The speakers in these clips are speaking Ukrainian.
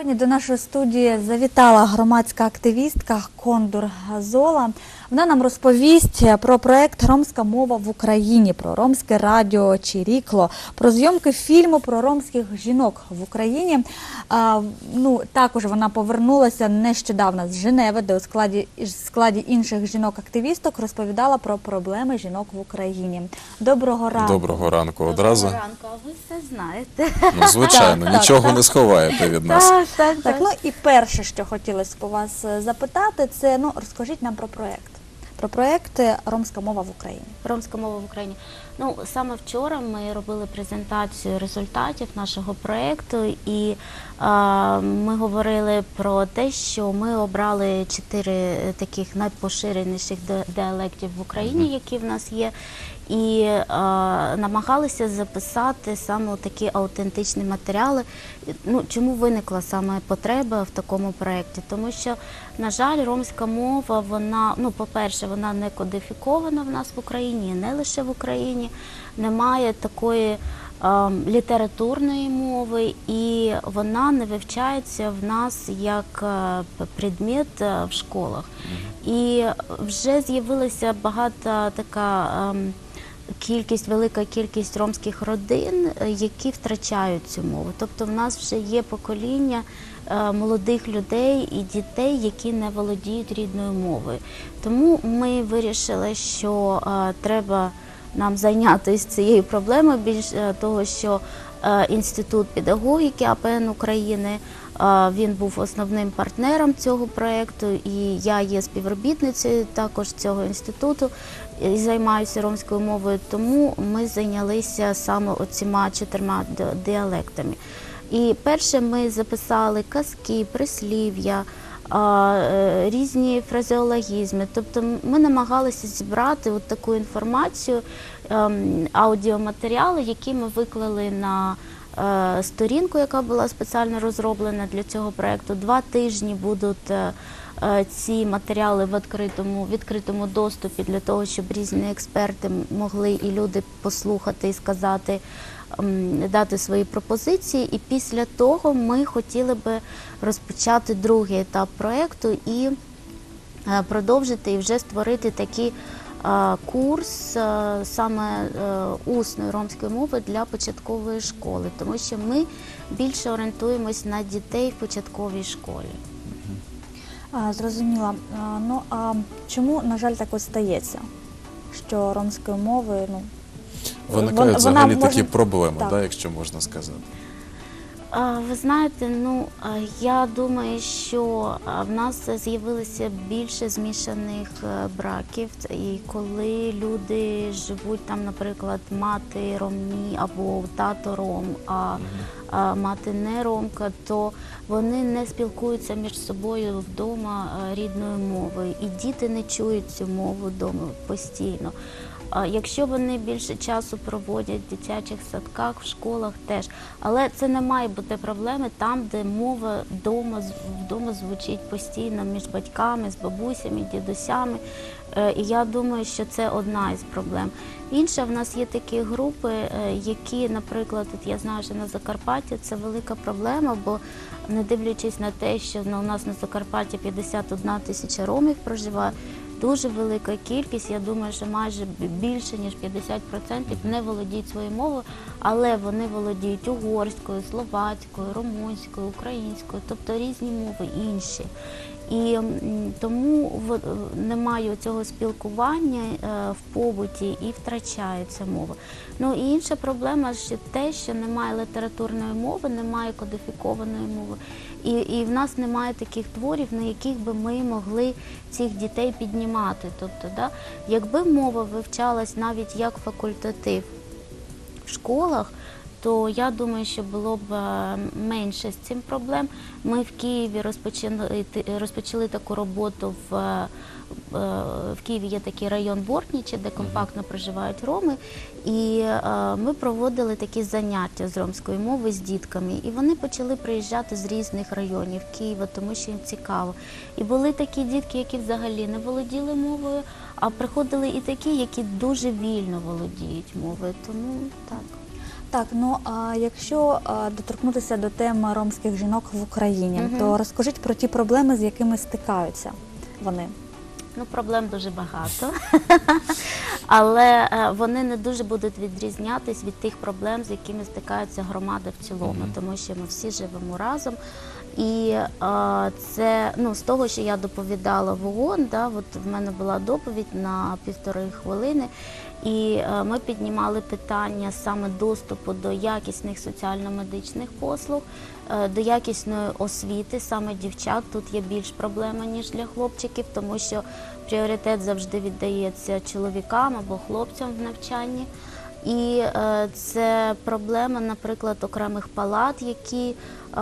Сьогодні до нашої студії завітала громадська активістка Кондур Газола. Вона нам розповість про проект Ромська мова в Україні, про ромське радіо Чирікло, про зйомки фільму про ромських жінок в Україні. А, ну, також вона повернулася нещодавно з Женеви, де у складі, складі інших жінок-активісток розповідала про проблеми жінок в Україні. Доброго ранку. Доброго ранку одразу. Доброго ранку, а ви все знаєте. Ну, звичайно, Так, так, нічого так. не сховаєте від нас. Так, так, Так, ну і перше, що хотілося б у вас е, запитати, це ну розкажіть нам про проект. Про проект е, Ромська мова в Україні. Ромська мова в Україні. Ну саме вчора ми робили презентацію результатів нашого проєкту, і е, ми говорили про те, що ми обрали чотири таких найпоширеніших діалектів в Україні, які в нас є. І е, намагалися записати саме такі аутентичні матеріали. Ну чому виникла саме потреба в такому проєкті? Тому що, на жаль, ромська мова, вона, ну, по-перше, вона не кодифікована в нас в Україні, не лише в Україні, немає такої е, літературної мови, і вона не вивчається в нас як е, предмет е, в школах. І вже з'явилася багата така. ем, Кількість, велика кількість ромських родин, е, які втрачають цю мову. Тобто в нас вже є покоління е, молодих людей і дітей, які не володіють рідною мовою. Тому ми вирішили, що е, треба нам зайнятися цією проблемою, більш е, того, що е, інститут педагогіки АПН України. е, Він був основним партнером цього проєкту, і я є співробітницею також цього інституту і займаюся ромською мовою. Тому ми зайнялися саме оціма чотирма діалектами. І перше ми записали казки, прислів'я, е, різні фразеологізми. Тобто ми намагалися зібрати от таку інформацію, ем, аудіоматеріали, які ми виклали на е, сторінку, яка була спеціально розроблена для цього проєкту. Два тижні будуть е, ці матеріали в відкритому, відкритому доступі для того, щоб різні експерти могли і люди послухати і сказати, дати свої пропозиції. І після того ми хотіли би розпочати другий етап проєкту і е, продовжити і вже створити такий е, курс е, саме усної ромської мови для початкової школи, тому що ми більше орієнтуємось на дітей в початковій школі. Зрозуміла. Ну а чому, на жаль, так ось стається? Що ромською мовою, ну Виникають вона взагалі може- такі проблеми, Так. да, якщо можна сказати. Ви знаєте, ну я думаю, що в нас з'явилося більше змішаних е, браків, і коли люди живуть там, наприклад, мати ромні або тато ром, а, а мати не ромка, то вони не спілкуються між собою вдома рідною мовою, і діти не чують цю мову вдома постійно. Якщо вони більше часу проводять в дитячих садках, в школах теж, але це не має бути проблеми там, де мова вдома, вдома звучить постійно між батьками, з бабусями, дідусями. Е, І я думаю, що це одна із проблем. Інша в нас є такі групи, е, які, наприклад, от я знаю, що на Закарпатті це велика проблема, бо не дивлячись на те, що ну, у нас на Закарпатті 51 тисяча ромів проживає. Дуже велика кількість, я думаю, що майже більше ніж 50% не володіють своєю мовою, але вони володіють угорською, словацькою, румунською, українською, тобто різні мови інші. І тому немає цього спілкування е, в побуті і втрачається мова. Ну і інша проблема ще те, що немає літературної мови, немає кодифікованої мови. І, і в нас немає таких творів, на яких би ми могли цих дітей піднімати. Тобто, да, якби мова вивчалась навіть як факультатив в школах, то я думаю, що було б е, менше з цим проблем. Ми в Києві розпочали, розпочали таку роботу в, е, в Києві є такий район Бортнічі, де компактно проживають роми. І е, ми проводили такі заняття з ромської мови з дітками. І вони почали приїжджати з різних районів Києва, тому що їм цікаво. І були такі дітки, які взагалі не володіли мовою, а приходили і такі, які дуже вільно володіють мовою. Тому так. Так, ну а якщо а, доторкнутися до теми ромських жінок в Україні, угу. то розкажіть про ті проблеми, з якими стикаються вони. Ну, проблем дуже багато, але е, вони не дуже будуть відрізнятись від тих проблем, з якими стикаються громади в цілому, тому що ми всі живемо разом. І е, це ну, з того, що я доповідала в ООН, да, от в мене була доповідь на півтори хвилини, і е, ми піднімали питання саме доступу до якісних соціально-медичних послуг, е, до якісної освіти, саме дівчат. Тут є більш проблема, ніж для хлопчиків, тому що пріоритет завжди віддається чоловікам або хлопцям в навчанні. І е, це проблема, наприклад, окремих палат, які е,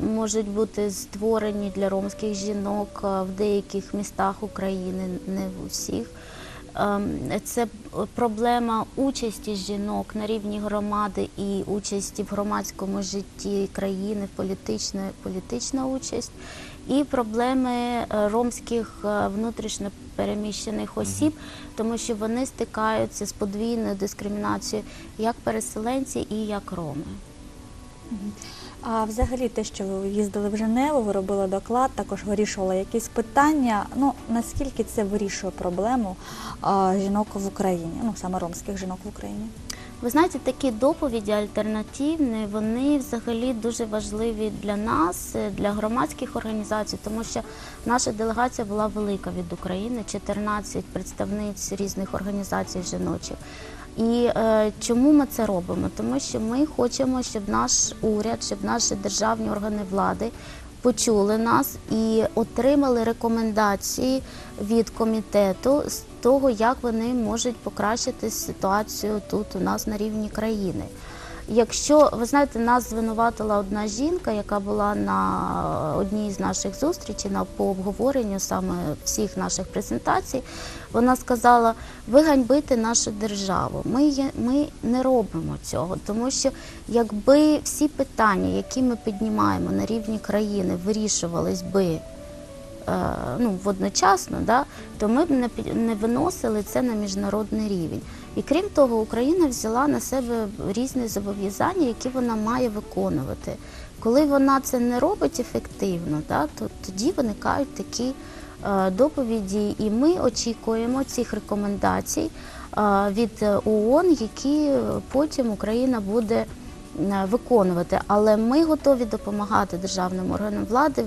можуть бути створені для ромських жінок е, в деяких містах України, не в усіх. Ем, Це проблема участі жінок на рівні громади і участі в громадському житті країни, політична, політична участь, і проблеми ромських внутрішньо переміщених осіб, тому що вони стикаються з подвійною дискримінацією як переселенці і як роми. А взагалі те, що ви їздили в Женеву, ви робили доклад, також вирішували якісь питання. Ну наскільки це вирішує проблему а, жінок в Україні, ну саме ромських жінок в Україні? Ви знаєте, такі доповіді альтернативні, вони взагалі дуже важливі для нас, для громадських організацій, тому що наша делегація була велика від України, 14 представниць різних організацій жіночих. І е, чому ми це робимо? Тому що ми хочемо, щоб наш уряд, щоб наші державні органи влади почули нас і отримали рекомендації від комітету з того, як вони можуть покращити ситуацію тут у нас на рівні країни. Якщо ви знаєте, нас звинуватила одна жінка, яка була на одній з наших зустрічей на по обговоренню саме всіх наших презентацій, вона сказала: ви ганьбите нашу державу. Ми, є- ми не робимо цього, тому що якби всі питання, які ми піднімаємо на рівні країни, вирішувались би е, ну, водночасно, да, то ми б не, виносили це на міжнародний рівень. І крім того, Україна взяла на себе різні зобов'язання, які вона має виконувати. Коли вона це не робить ефективно, да, то тоді виникають такі е, доповіді, і ми очікуємо цих рекомендацій е, від е, ООН, які потім Україна буде виконувати. Але ми готові допомагати державним органам влади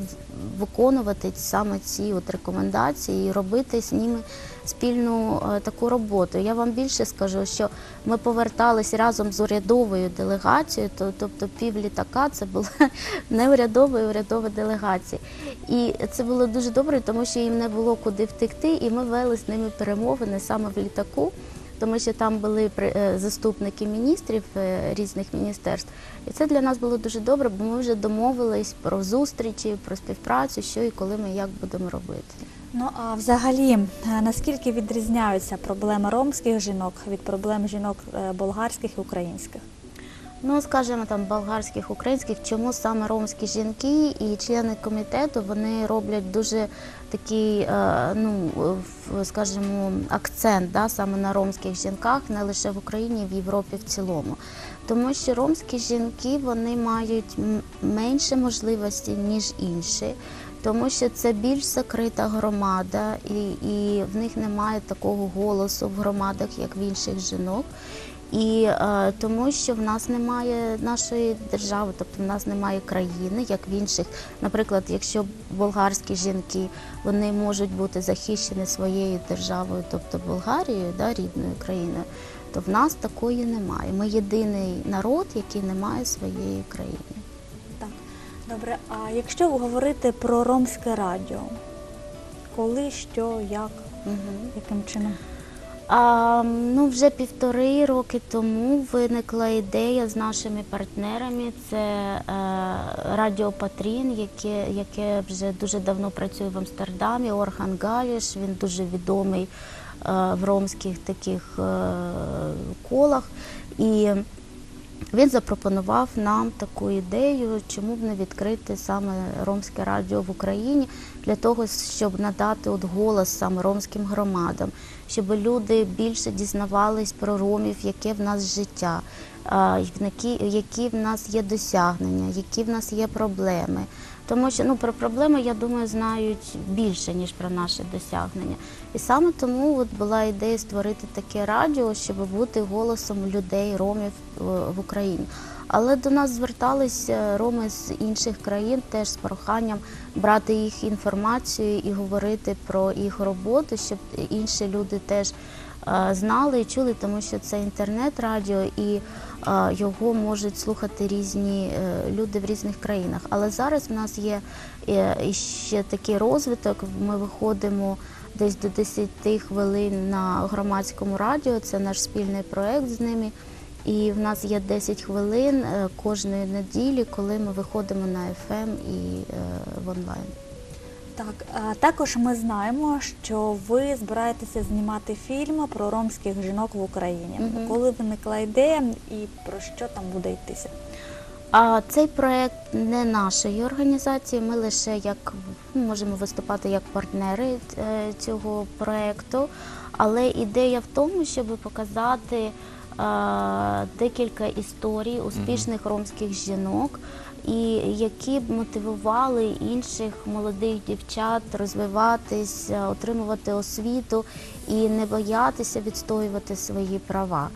виконувати саме ці от рекомендації і робити з ними спільну е, таку роботу. Я вам більше скажу, що ми повертались разом з урядовою делегацією, то, тобто пів літака це була не урядова і урядова делегація. І це було дуже добре, тому що їм не було куди втекти, і ми вели з ними перемовини саме в літаку. Тому що там були е, заступники міністрів е, різних міністерств, і це для нас було дуже добре, бо ми вже домовились про зустрічі, про співпрацю, що і коли ми як будемо робити. Ну а взагалі, е, наскільки відрізняються проблеми ромських жінок від проблем жінок болгарських і українських? Ну, скажімо, там болгарських, українських, чому саме ромські жінки і члени комітету вони роблять дуже такий, е, ну скажімо, акцент да, саме на ромських жінках, не лише в Україні, в Європі в цілому. Тому що ромські жінки вони мають менше можливостей, ніж інші. Тому що це більш закрита громада, і, і в них немає такого голосу в громадах, як в інших жінок. І е, тому, що в нас немає нашої держави, тобто в нас немає країни, як в інших. Наприклад, якщо болгарські жінки вони можуть бути захищені своєю державою, тобто Болгарією, да, рідною країною, то в нас такої немає. Ми єдиний народ, який не має своєї країни. Так, добре. А якщо говорити про ромське радіо, коли, що, як, Угу. яким чином? А, ну, вже півтори роки тому виникла ідея з нашими партнерами. Це е, Радіо Патрін, яке, яке вже дуже давно працює в Амстердамі. Орхан Галіш, він дуже відомий е, в ромських таких е, колах. І він запропонував нам таку ідею, чому б не відкрити саме ромське радіо в Україні для того, щоб надати от голос саме ромським громадам, щоб люди більше дізнавались про ромів, яке в нас життя. Які, в нас є досягнення, які в нас є проблеми. Тому що ну про проблеми, я думаю, знають більше ніж про наші досягнення. І саме тому от була ідея створити таке радіо, щоб бути голосом людей, ромів е, в Україні. Але до нас зверталися роми з інших країн теж з проханням брати їх інформацію і говорити про їх роботу, щоб інші люди теж е, знали і чули, тому що це інтернет-радіо і його можуть слухати різні е, люди в різних країнах. Але зараз в нас є е, ще такий розвиток. Ми виходимо десь до 10 хвилин на громадському радіо. Це наш спільний проект з ними. І в нас є 10 хвилин е, кожної неділі, коли ми виходимо на FM і е, в онлайн. Так, а також ми знаємо, що ви збираєтеся знімати фільм про ромських жінок в Україні. Мгм. Коли виникла ідея і про що там буде йтися? А цей проект не нашої організації. Ми лише як ну, можемо виступати як партнери е, цього проекту. Але ідея в тому, щоб показати е, декілька історій успішних ромських жінок, і які б мотивували інших молодих дівчат розвиватись, е, отримувати освіту і не боятися відстоювати свої права.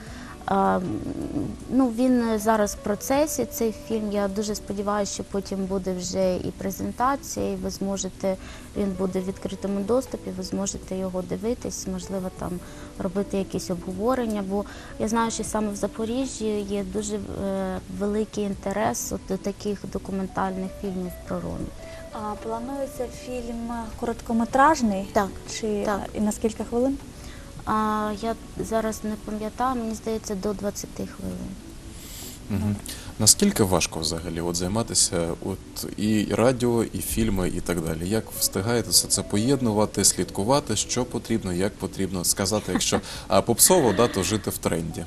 Ну, він зараз в процесі. Цей фільм. Я дуже сподіваюся, що потім буде вже і презентація, і ви зможете. Він буде в відкритому доступі. Ви зможете його дивитись, можливо, там робити якісь обговорення. Бо я знаю, що саме в Запоріжжі є дуже е, великий інтерес от до таких документальних фільмів про ромів. А планується фільм короткометражний? Так, Чи так. і на скільки хвилин? А я зараз не пам'ятаю, мені здається, до 20 хвилин. Угу. Наскільки важко взагалі от займатися от і радіо, і фільми, і так далі? Як встигаєте все це поєднувати, слідкувати, що потрібно, як потрібно сказати, якщо а попсово, да, то жити в тренді.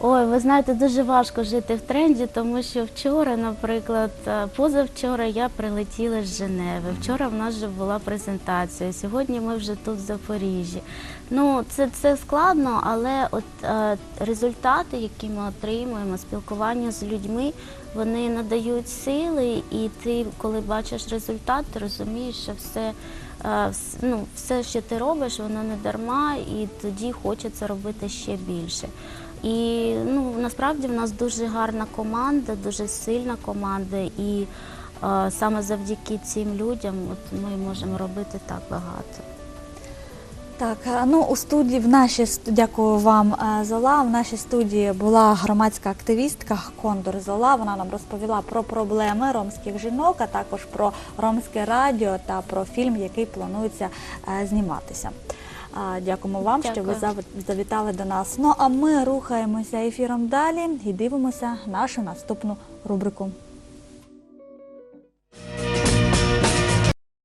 Ой, ви знаєте, дуже важко жити в тренді, тому що вчора, наприклад, е, позавчора я прилетіла з Женеви. Вчора в нас вже була презентація. Сьогодні ми вже тут в Запоріжжі. Ну, це, це складно, але от е, результати, які ми отримуємо, спілкування з людьми, вони надають сили, і ти, коли бачиш результат, ти розумієш, що все. е, Ну, все, що ти робиш, воно не дарма, і тоді хочеться робити ще більше. І ну насправді в нас дуже гарна команда, дуже сильна команда, і е, саме завдяки цим людям от ми можемо робити так багато. Так, ну у студії в нашій дякую вам, е, Зола. В нашій студії була громадська активістка Кондор Зола. Вона нам розповіла про проблеми ромських жінок, а також про ромське радіо та про фільм, який планується е, зніматися. Дякуємо вам, що ви завітали до нас. Ну а ми рухаємося ефіром далі і дивимося нашу наступну рубрику.